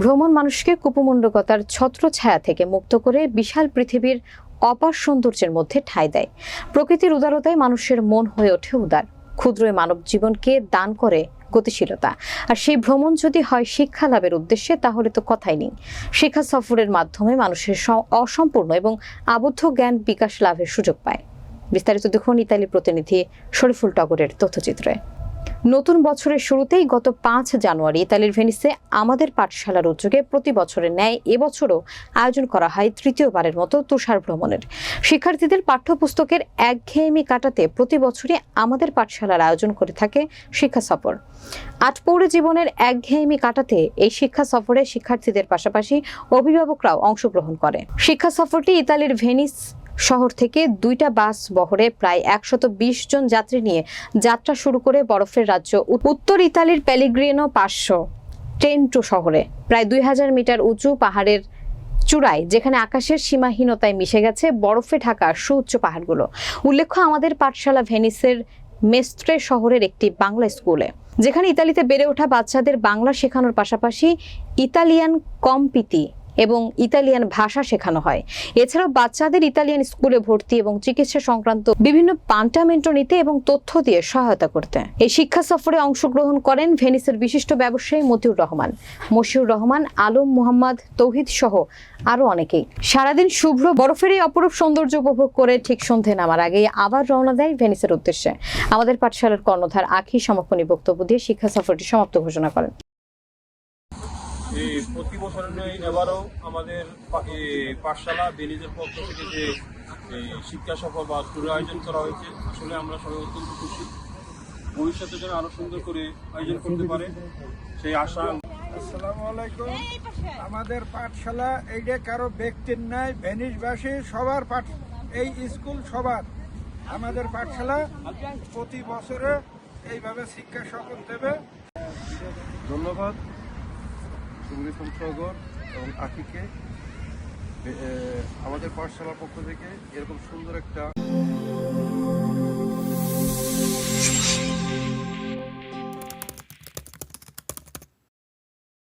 ভ্রমণ মানুষকে কুপমণ্ডকতার ছত্রছায়া থেকে মুক্ত করে বিশাল পৃথিবীর অপার সৌন্দর্যের মধ্যে ঠাঁই দেয়। প্রকৃতির উদারতায় মানুষের মন হয়ে ওঠে উদার। ক্ষুদ্র মানব জীবনকে দান করে গতিশীলতা। আর সেই ভ্রমণ যদি হয় শিক্ষা লাভের উদ্দেশ্যে, তাহলে তো কথাই নেই। শিক্ষা সফরের মাধ্যমে মানুষের অসম্পূর্ণ এবং আবদ্ধ জ্ঞান বিকাশ লাভের সুযোগ পায়। বিস্তারিত দেখুন ইতালি প্রতিনিধি শরীফুল টগরের তথ্যচিত্রে। নতুন বছরের শুরুতেই গত পাঁচ জানুয়ারি ইতালির ভেনিসে আমাদের পাঠশালার উদ্যোগে প্রতি বছরের ন্যায় এবছরও আয়োজন করা হয় তৃতীয়বারের মতো তুষার ভ্রমণের। শিক্ষার্থীদের পাঠ্যপুস্তকের একঘেয়েমি কাটাতে প্রতি বছরই আমাদের পাঠশালার আয়োজন করে থাকে শিক্ষা সফর। আটপৌরে জীবনের একঘেয়েমি কাটাতে এই শিক্ষা সফরে শিক্ষার্থীদের পাশাপাশি অভিভাবকরাও অংশগ্রহণ করে। শিক্ষা সফরটি ইতালির ভেনিস শহর থেকে দুইটা বাস বহরে প্রায় একশত জন যাত্রী নিয়ে যাত্রা শুরু করে বরফের রাজ্য উত- উত্তর ইতালির প্যালিগ্রিনো পাঁচশো টেন্টো শহরে। প্রায় দুই হাজার মিটার উঁচু পাহাড়ের চূড়ায়, যেখানে আকাশের সীমাহীনতায় মিশে গেছে বরফে ঢাকা সুউচ্চ পাহাড়গুলো। উল্লেখ্য, আমাদের পাঠশালা ভেনিসের মেস্ত্রে শহরের একটি বাংলা স্কুলে, যেখানে ইতালিতে বেড়ে ওঠা বাচ্চাদের বাংলা শেখানোর পাশাপাশি ইতালিয়ান কম্পিতি এবং ইতালিয়ান ভাষা শেখানো হয়। এছাড়াও বাচ্চাদের ইতালিয়ান স্কুলে ভর্তি এবং চিকিৎসা সংক্রান্ত বিভিন্ন পান্টামেন্টো নিতে এবং তথ্য দিয়ে সহায়তা করতে। এই শিক্ষা সফরে অংশগ্রহণ করেন ভেনিসের বিশিষ্ট ব্যবসায়ী মতিউর রহমান। মশিউর রহমান, আলম মোহাম্মদ, তৌহিদ সহ আরও অনেকেই। সারাদিন শুভ্র বরফের এই অপরূপ সৌন্দর্য উপভোগ করে ঠিক সন্ধে নামার আগেই আবার রওনা দেয় ভেনিসের উদ্দেশ্যে। আমাদের পাঠশালার কর্ণধার আখি সমাপনী বক্তব্য দিয়ে শিক্ষা সফরটি সমাপ্ত ঘোষণা করেন। প্রতি বছরের ন্যায় এবারও আমাদের পাঠশালা বেনিজের পক্ষ থেকে যে এই শিক্ষা সফর বা ট্যুর আয়োজন করা হয়েছে আসলে আমরা সবাই অত্যন্ত খুশি। ভবিষ্যতে যেন আরও সুন্দর করে আয়োজন করতে পারে সেই আশা আসসালামু আলাইকুম। আমাদের পাঠশালা এইটা কারও ব্যক্তির নাই ভেনিসবাসী সবার পাঠ এই স্কুল সবার। আমাদের পাঠশালা প্রতি বছরে এইভাবে শিক্ষা সফল দেবে। ধন্যবাদ। সুবুল ইসলাম এবং আকিকে। আমাদের পাঠশালার পক্ষ থেকে এরকম সুন্দর একটা